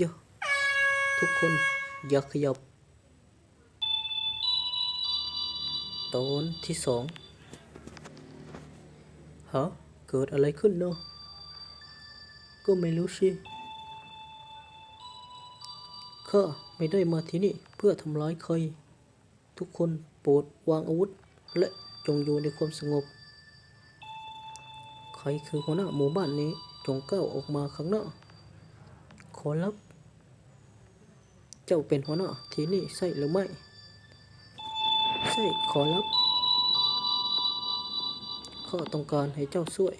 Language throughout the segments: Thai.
ย่าอทุกคนอย่าขยับ ตอนที่สองฮะเกิดอะไรขึ้นเนาะก็ไม่รู้สิข้าไม่ได้มาที่นี่เพื่อทำร้ายใคร ทุกคนโปรดวางอาวุธ และจงอยู่ในความสงบ ใครคือหัวหน้าหมู่บ้านนี้จงก้าวออกมาข้างนอกขอรับ เจ้าเป็นหัวหน้าที่นี่ใช่หรือไม่ ใช่ขอรับ ข้าต้องการให้เจ้าช่วย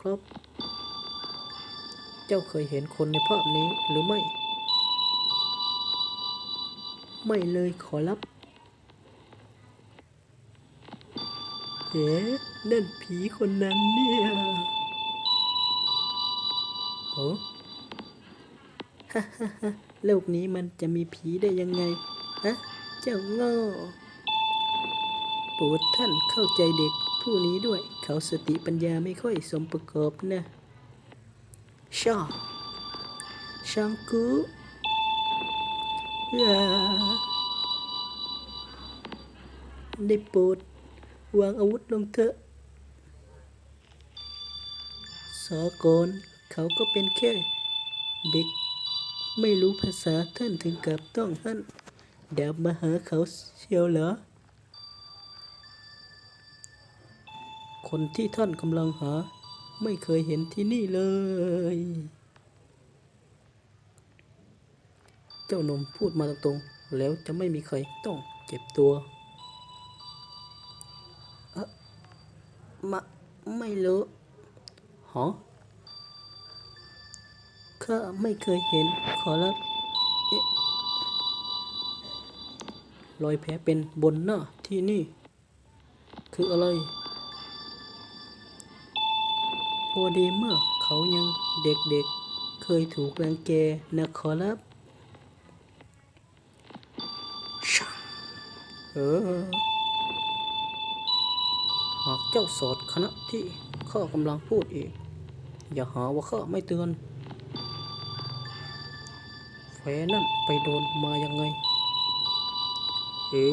ครับ เจ้าเคยเห็นคนในภาพนี้หรือไม่ ไม่เลยขอรับเอ๋นั่นผีคนนั้นเนี่ยโหฮ่าฮ่าฮ่า โลกนี้มันจะมีผีได้ยังไง ฮะ เจ้าโง่โปรดท่านเข้าใจเด็กผู้นี้ด้วย เขาสติปัญญาไม่ค่อยสมประกอบนะชาชังกูอ่าได้โปรดวางอาวุธลงเถอะสอกรเขาก็เป็นแค่เด็ก ไม่รู้ภาษาท่านถึงกับต้องท่านดาบมาหาเขาเชียวเหรอ คนที่ท่านกำลังหา ไม่เคยเห็นที่นี่เลย เจ้าหนุ่มพูดมาตรงๆ แล้วจะไม่มีใครต้องเจ็บตัวมาไม่รู้หอ ข้าไม่เคยเห็น ขอรับรอยแผลเป็นบนหน้าที่นี่ คืออะไร พอดีเมื่อเขายังเด็กๆเคยถูกรังแกนะขอรับช่างเออ หากเจ้าสอดคณะที่ข้ากำลังพูดอีก อย่าหาว่าข้าไม่เตือน แฟนั่นไปโดนมายังไง เอ๋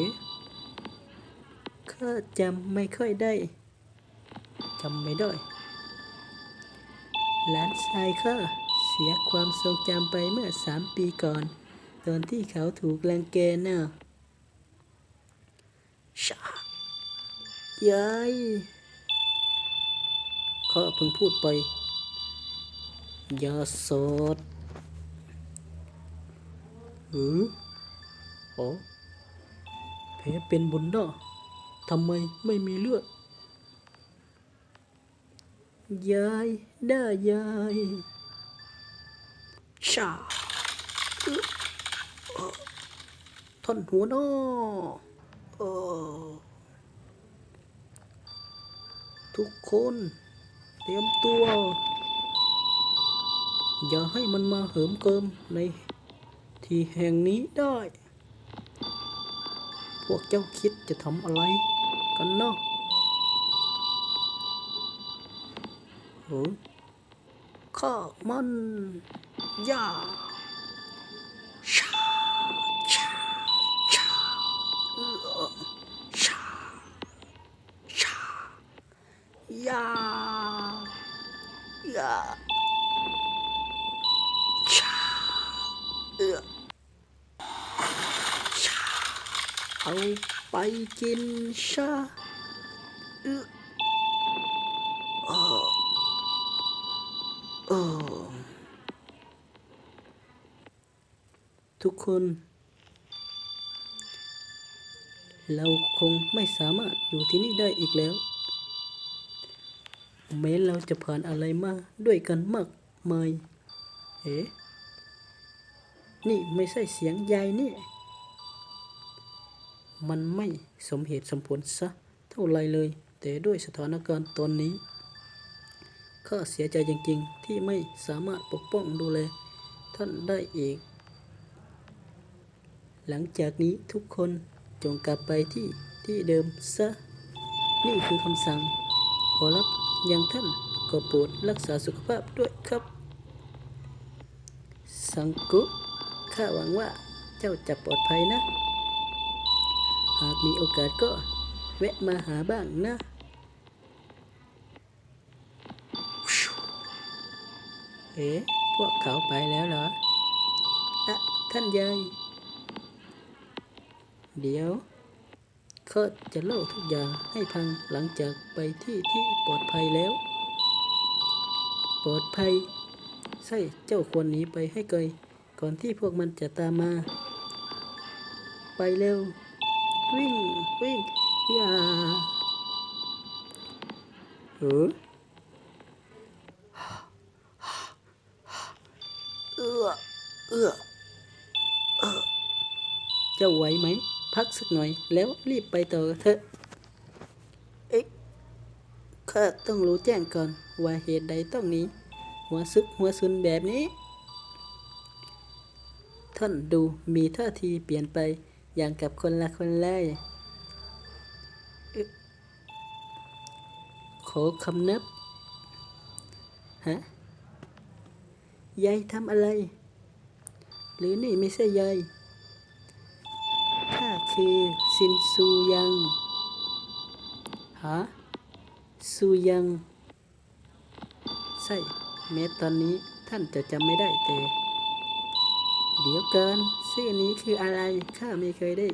ข้าจำไม่ค่อยได้จำไม่ได้หลานชายข้าเสียความทรงจำไปเมื่อสามปีก่อน ตอนที่เขาถูกรังแกน่ะชายายข้าเพิ่งพูดไปยาสด เอออ๋อแผลเป็นบนหน้าทำไมไม่มีเลือด ยายได้ยายชาอึ๊ะเอ่อท่านหัวน้อทุกคนเตรียมตัว อย่าให้มันมาเหิมเกิมใน ที่แห่งนี้ได้ พวกเจ้าคิดจะทำอะไรกันเนาะเออข้ามันยาชาชาชาเออชาชายายา เอาไปกินชาเออเออเอทุกคน เราคงไม่สามารถอยู่ที่นี่ได้อีกแล้ว แม้เราจะผ่านอะไรมาด้วยกันมากมายเอ๊ะนี่ไม่ใช่เสียงยายนี่ มันไม่สมเหตุสมผลซะเท่าไรเลย แต่ด้วยสถานการณ์ตอนนี้ข้าเสียใจจริงๆ ที่ไม่สามารถปกป้องดูแลท่านได้อีก หลังจากนี้ทุกคนจงกลับไปที่ที่เดิมซะ นี่คือคำสั่ง ขอรับอย่างท่านก็โปรดรักษาสุขภาพด้วยครับ สังกุข้าหวังว่าเจ้าจะปลอดภัยนะ หากมีโอกาสก็แวะมาหาบ้างนะ เอ๊ะ พวกเขาไปแล้วเหรออะท่านยาย เดี๋ยวเขาจะเล่าทุกอย่างให้พังหลังจากไปที่ที่ปลอดภัยแล้ว ปลอดภัย ใช่เจ้าควรหนีไปให้ไกล ก่อนที่พวกมันจะตามมา ไปเร็ว วิ่งวิ่งอย่าเออเอื้อเอื้อเออเจ้าไหวไหม พักสักหน่อย แล้วรีบไปต่อเถอะเอ๊ะข้าต้องรู้แจ้งก่อน ว่าเหตุใดต้องหนีหัวซึกหัวซุนแบบนี้ ท่านดูมีท่าทีเปลี่ยนไป อย่างกับคนละคนเลยเอ๊ะขคำนับฮะยายทำอะไร หรือนี่ไม่ใช่ยายข้าคือซินซูยังฮะซูยังใช่แม้ตอนนี้ท่านจะจำไม่ได้แต่ เดี๋ยวก่อน ชื่อนี้คืออะไร ข้าไม่เคยได้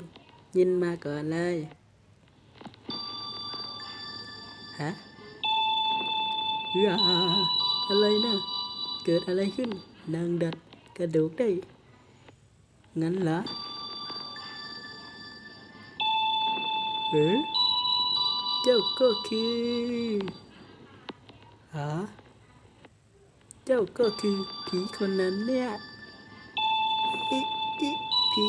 ยินมาก่อนเลย ฮะว้าอะไรนะ เกิดอะไรขึ้น นางดัดกระดูกได้ งั้นเหรอเอ๋เจ้าก็คือฮะเจ้าก็คือผีคนนั้นเนี่ย อิผี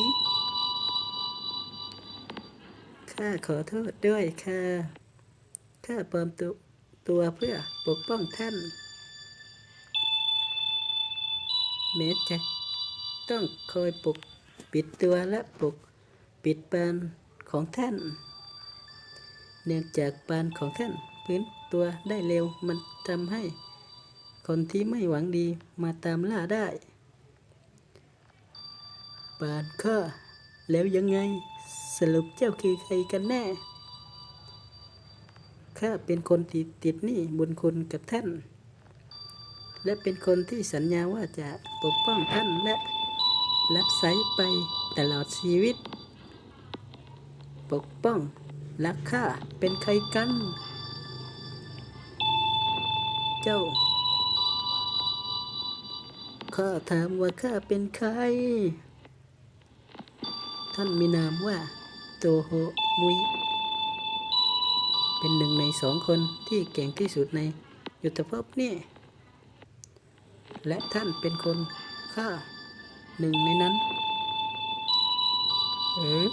ข้าขอโทษด้วยค่ะ ข้าปลอมตัวตัวเพื่อปกป้องท่านแม้จะต้องคอยปกปิดตัวและปกปิดปานของท่าน เนื่องจากปานของท่านพื้นตัวได้เร็วมันทำให้ คนที่ไม่หวังดีมาตามล่าได้ ปานข้าแล้วยังไงสรุปเจ้าคือใครกันแน่ ข้าเป็นคนที่ติดหนี้บุญคุณกับท่าน และเป็นคนที่สัญญาว่าจะปกป้องท่านและรับใช้ไปตลอดชีวิต ปกป้องรักข้าเป็นใครกัน เจ้า ข้าถามว่าข้าเป็นใคร ท่านมีนามว่า โตโฮมุย เป็นหนึ่งในสองคนที่เก่งที่สุดในยุทธภพนี่ และท่านเป็นคนฆ่าหนึ่งในนั้น เออ